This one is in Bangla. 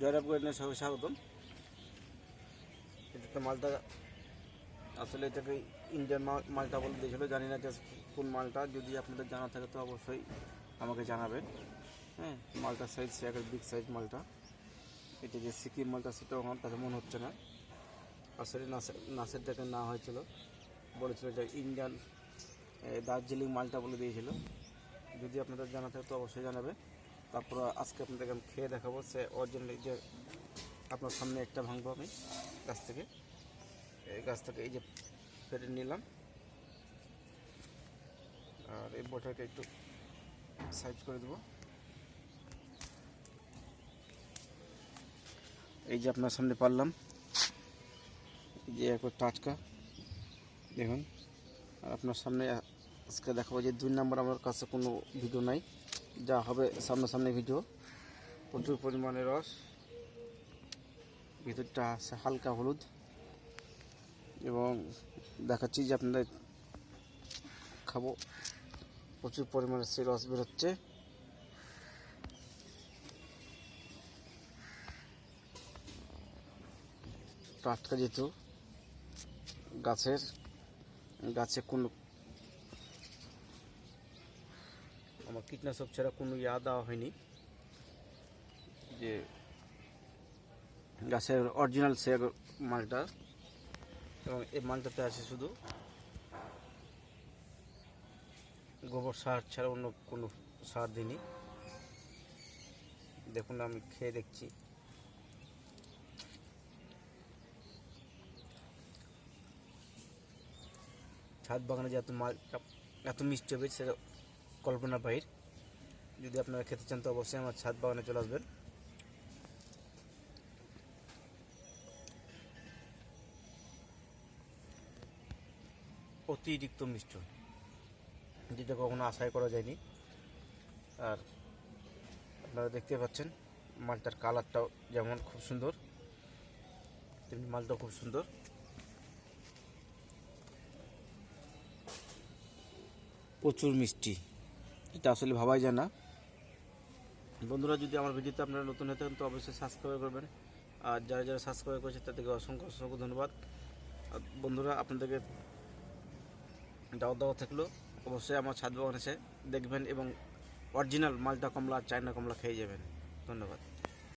জয়রাব গার্ডেনের সবাই স্বাগতম। এটা তো মালটা আসলে এটাকে ইন্ডিয়ান মাল মালটা বলে দিয়েছিল, জানি না যে কোন মালটা, যদি আপনাদের জানা থাকে তো অবশ্যই আমাকে জানাবেন। হ্যাঁ মালটা সাইজ সে একটা বিগ সাইজ মালটা। এটা যে সিকিম মালটা সেটাও আমার তাদের মনে হচ্ছে না। আসলে নাসের নাসেরটাকে না হয়েছিল, বলেছিল যে ইন্ডিয়ান দার্জিলিং মালটা বলে দিয়েছিল। যদি আপনাদের জানা থাকে তো অবশ্যই জানাবে তারপর আজকে আপনাদেরকে আমি খেয়ে দেখাবো সে অরিজিনাল যে আপনার সামনে একটা ভাঙবো আমি গাছ থেকে। এই গাছ থেকে এই যে ফেটে নিলাম। আর এই বটাকে একটু সাইজ করে দেবো। এই যে আপনার সামনে পারলাম। এই যে একবার টাটকা, দেখুন। আর আপনার সামনে আজকে দেখাবো যে দুই নাম্বার আমার কাছে কোনো ভিডিও নাই। যা হবে সামনাসামনি ভিডিও। প্রচুর পরিমাণে রস। ভিতরটা আছে হালকা হলুদ। এবং দেখাচ্ছি যে আপনাদের খাব। প্রচুর পরিমাণে সে রস বেরোচ্ছে। টাটকা যেহেতু গাছের, গাছে কোনো আমার কীটনাশক ছাড়া কোনো ইয়া দেওয়া হয়নি। যে গাছের অরিজিনাল সে মালটা, এবং এই মালটাতে আছে শুধু গোবর সার ছাড়া অন্য কোনো সার দিইনি। দেখুন, আমি খেয়ে দেখছি। ছাদ বাগানে যে এত মাল, এত মিষ্টি হবে, সেটা কল্পনা বাহির। যদি আপনারা খেতে চান, তো অবশ্যই আমার ছাদ বাগানে চলে আসবেন। অতিরিক্ত মিষ্ট, যেটা কখনো আশাই করা যায়নি। আর আপনারা দেখতে পাচ্ছেন, মালটার কালারটাও যেমন খুব সুন্দর, তেমনি মালটাও খুব সুন্দর। প্রচুর মিষ্টি। এটা আসলে ভাবাই যায় না। বন্ধুরা, যদি আমার ভিডিওতে আপনারা নতুন হয়ে থাকেন, তো অবশ্যই সাবস্ক্রাইব করবেন। আর যারা যারা সাবস্ক্রাইব করেছে, তাদেরকে অসংখ্য অসংখ্য ধন্যবাদ। বন্ধুরা, আপনাদেরকে দাওয়া দাওয়া থাকল। অবশ্যই আমার ছাদ বাগান এসে দেখবেন এবং অরিজিনাল মালটা কমলা, চায়না কমলা খেয়ে যাবেন। ধন্যবাদ।